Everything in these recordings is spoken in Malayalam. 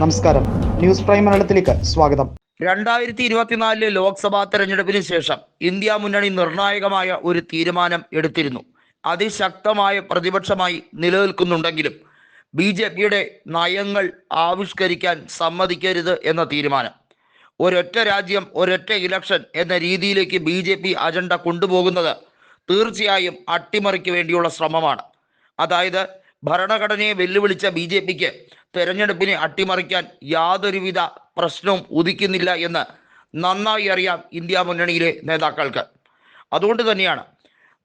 നമസ്കാരം. ന്യൂസ് പ്രൈം മലയാളത്തിലേക്ക് സ്വാഗതം. രണ്ടായിരത്തി ഇരുപത്തിനാലിലെ ലോക്സഭാ തെരഞ്ഞെടുപ്പിന് ശേഷം ഇന്ത്യ മുന്നണി നിർണായകമായ ഒരു തീരുമാനം എടുത്തിരുന്നു. അതിശക്തമായ പ്രതിപക്ഷമായി നിലനിൽക്കുന്നുണ്ടെങ്കിലും ബി ജെ പിയുടെ നയങ്ങൾ ആവിഷ്കരിക്കാൻ സമ്മതിക്കരുത് എന്ന തീരുമാനം. ഒരൊറ്റ രാജ്യം ഒരൊറ്റ ഇലക്ഷൻ എന്ന രീതിയിലേക്ക് ബി ജെ പി അജണ്ട കൊണ്ടുപോകുന്നത് തീർച്ചയായും അട്ടിമറിക്ക് വേണ്ടിയുള്ള ശ്രമമാണ്. അതായത് ഭരണഘടനയെ വെല്ലുവിളിച്ച ബി ജെ പിക്ക് തെരഞ്ഞെടുപ്പിനെ അട്ടിമറിക്കാൻ യാതൊരുവിധ പ്രശ്നവും ഉദിക്കുന്നില്ല എന്ന് നന്നായി അറിയാം ഇന്ത്യ മുന്നണിയിലെ നേതാക്കൾക്ക്. അതുകൊണ്ട് തന്നെയാണ്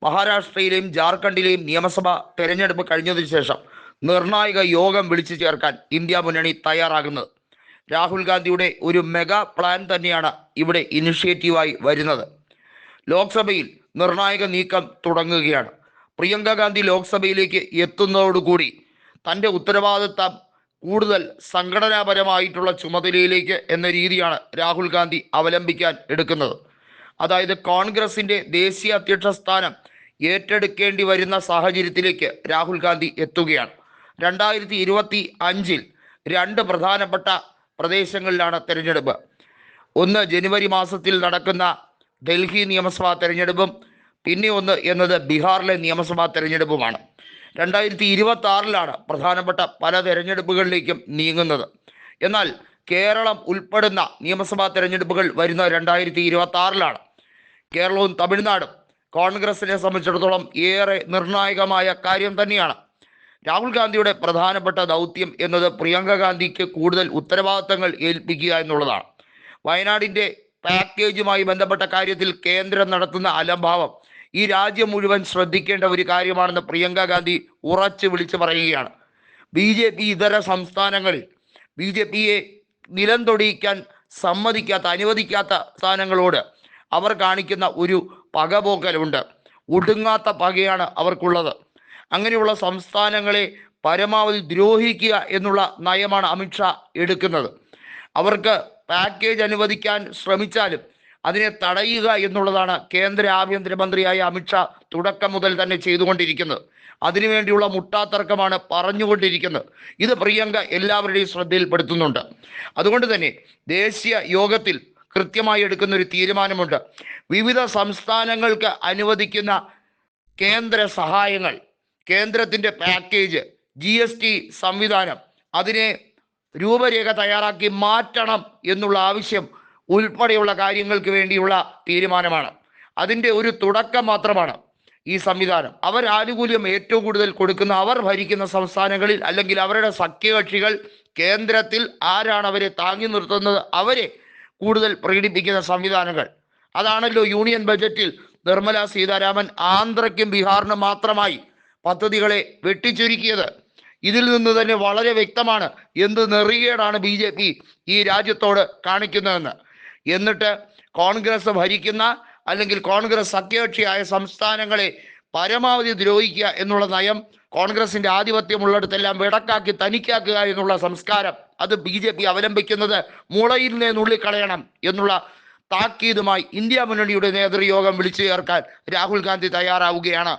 മഹാരാഷ്ട്രയിലെയും ജാർഖണ്ഡിലെയും നിയമസഭാ തെരഞ്ഞെടുപ്പ് കഴിഞ്ഞതിന് ശേഷം നിർണായക യോഗം വിളിച്ചു ചേർക്കാൻ ഇന്ത്യ മുന്നണി തയ്യാറാകുന്നത്. രാഹുൽ ഗാന്ധിയുടെ ഒരു മെഗാ പ്ലാൻ തന്നെയാണ് ഇവിടെ ഇനിഷ്യേറ്റീവായി വരുന്നത്. ലോക്സഭയിൽ നിർണായക നീക്കം തുടങ്ങുകയാണ്. പ്രിയങ്ക ഗാന്ധി ലോക്സഭയിലേക്ക് എത്തുന്നതോടുകൂടി തന്റെ ഉത്തരവാദിത്തം കൂടുതൽ സംഘടനാപരമായിട്ടുള്ള ചുമതലയിലേക്ക് എന്ന രീതിയാണ് രാഹുൽ ഗാന്ധി അവലംബിക്കാൻ എടുക്കുന്നത്. അതായത് കോൺഗ്രസിന്റെ ദേശീയ അധ്യക്ഷ സ്ഥാനം ഏറ്റെടുക്കേണ്ടി വരുന്ന സാഹചര്യത്തിലേക്ക് രാഹുൽ ഗാന്ധി എത്തുകയാണ്. രണ്ടായിരത്തി ഇരുപത്തി അഞ്ചിൽ രണ്ട് പ്രധാനപ്പെട്ട പ്രദേശങ്ങളിലാണ് തെരഞ്ഞെടുപ്പ്. ഒന്ന് ജനുവരി മാസത്തിൽ നടക്കുന്ന ഡൽഹി നിയമസഭാ തെരഞ്ഞെടുപ്പും പിന്നെ ഒന്ന് എന്നത് ബീഹാറിലെ നിയമസഭാ തെരഞ്ഞെടുപ്പുമാണ്. രണ്ടായിരത്തി ഇരുപത്തി ആറിലാണ് പ്രധാനപ്പെട്ട പല തെരഞ്ഞെടുപ്പുകളിലേക്കും നീങ്ങുന്നത്. എന്നാൽ കേരളം ഉൾപ്പെടുന്ന നിയമസഭാ തെരഞ്ഞെടുപ്പുകൾ വരുന്ന രണ്ടായിരത്തി ഇരുപത്തി ആറിലാണ് കേരളവും തമിഴ്നാടും കോൺഗ്രസിനെ സംബന്ധിച്ചിടത്തോളം ഏറെ നിർണായകമായ കാര്യം തന്നെയാണ്. രാഹുൽ ഗാന്ധിയുടെ പ്രധാനപ്പെട്ട ദൗത്യം എന്നത് പ്രിയങ്ക ഗാന്ധിക്ക് കൂടുതൽ ഉത്തരവാദിത്തങ്ങൾ ഏൽപ്പിക്കുക എന്നുള്ളതാണ്. വയനാടിന്റെ പാക്കേജുമായി ബന്ധപ്പെട്ട കാര്യത്തിൽ കേന്ദ്രം നടത്തുന്ന അലംഭാവം ഈ രാജ്യം മുഴുവൻ ശ്രദ്ധിക്കേണ്ട ഒരു കാര്യമാണെന്ന് പ്രിയങ്ക ഗാന്ധി ഉറച്ചു വിളിച്ചു പറയുകയാണ്. ബി ജെ പി ഇതര സംസ്ഥാനങ്ങളിൽ ബി ജെ പിയെ നിലം തൊടിയിക്കാൻ സമ്മതിക്കാത്ത അനുവദിക്കാത്ത സ്ഥാനങ്ങളോട് അവർ കാണിക്കുന്ന ഒരു പകപോക്കലുണ്ട്. ഒടുങ്ങാത്ത പകയാണ് അവർക്കുള്ളത്. അങ്ങനെയുള്ള സംസ്ഥാനങ്ങളെ പരമാവധി ദ്രോഹിക്കുക എന്നുള്ള നയമാണ് അമിത്ഷാ എടുക്കുന്നത്. അവർക്ക് പാക്കേജ് അനുവദിക്കാൻ ശ്രമിച്ചാലും അതിനെ തടയുക എന്നുള്ളതാണ് കേന്ദ്ര ആഭ്യന്തരമന്ത്രിയായ അമിത്ഷാ തുടക്കം മുതൽ തന്നെ ചെയ്തുകൊണ്ടിരിക്കുന്നത്. അതിനുവേണ്ടിയുള്ള മുട്ടാത്തർക്കമാണ് പറഞ്ഞുകൊണ്ടിരിക്കുന്നത്. ഇത് പ്രിയങ്ക എല്ലാവരുടെയും ശ്രദ്ധയിൽപ്പെടുത്തുന്നുണ്ട്. അതുകൊണ്ട് തന്നെ ദേശീയ യോഗത്തിൽ കൃത്യമായി എടുക്കുന്ന ഒരു തീരുമാനമുണ്ട്. വിവിധ സംസ്ഥാനങ്ങൾക്ക് അനുവദിക്കുന്ന കേന്ദ്ര സഹായങ്ങൾ കേന്ദ്രത്തിന്റെ പാക്കേജ് ജി എസ് ടി സംവിധാനം അതിനെ രൂപരേഖ തയ്യാറാക്കി മാറ്റണം എന്നുള്ള ആവശ്യം ഉൾപ്പെടെയുള്ള കാര്യങ്ങൾക്ക് വേണ്ടിയുള്ള തീരുമാനമാണ്. അതിന്റെ ഒരു തുടക്കം മാത്രമാണ് ഈ സംവിധാനം. അവർ ആനുകൂല്യം ഏറ്റവും കൂടുതൽ കൊടുക്കുന്ന അവർ ഭരിക്കുന്ന സംസ്ഥാനങ്ങളിൽ അല്ലെങ്കിൽ അവരുടെ സഖ്യകക്ഷികൾ കേന്ദ്രത്തിൽ ആരാണ് അവരെ താങ്ങി നിർത്തുന്നത് അവരെ കൂടുതൽ പ്രകടിപ്പിക്കുന്ന സംവിധാനങ്ങൾ. അതാണല്ലോ യൂണിയൻ ബജറ്റിൽ നിർമ്മല സീതാരാമൻ ആന്ധ്രയ്ക്കും ബീഹാറിനും മാത്രമായി പദ്ധതികളെ വെട്ടിച്ചുരുക്കിയത്. ഇതിൽ നിന്ന് തന്നെ വളരെ വ്യക്തമാണ് എന്ത് നെറികേടാണ് ബി ഈ രാജ്യത്തോട് കാണിക്കുന്നതെന്ന്. എന്നിട്ട് കോൺഗ്രസ് ഭരിക്കുന്ന അല്ലെങ്കിൽ കോൺഗ്രസ് സഖ്യകക്ഷിയായ സംസ്ഥാനങ്ങളെ പരമാവധി ദ്രോഹിക്കുക എന്നുള്ള നയം കോൺഗ്രസിന്റെ ആധിപത്യമുള്ളിടത്തെല്ലാം വിടക്കാക്കി തനിക്കാക്കുക എന്നുള്ള സംസ്കാരം അത് ബി ജെ പി അവലംബിക്കുന്നത് മുളയിൽ നിന്ന് നുള്ളിക്കളയണം എന്നുള്ള താക്കീതുമായി ഇന്ത്യ മുന്നണിയുടെ നേതൃയോഗം വിളിച്ചു ചേർക്കാൻ രാഹുൽ ഗാന്ധി തയ്യാറാവുകയാണ്.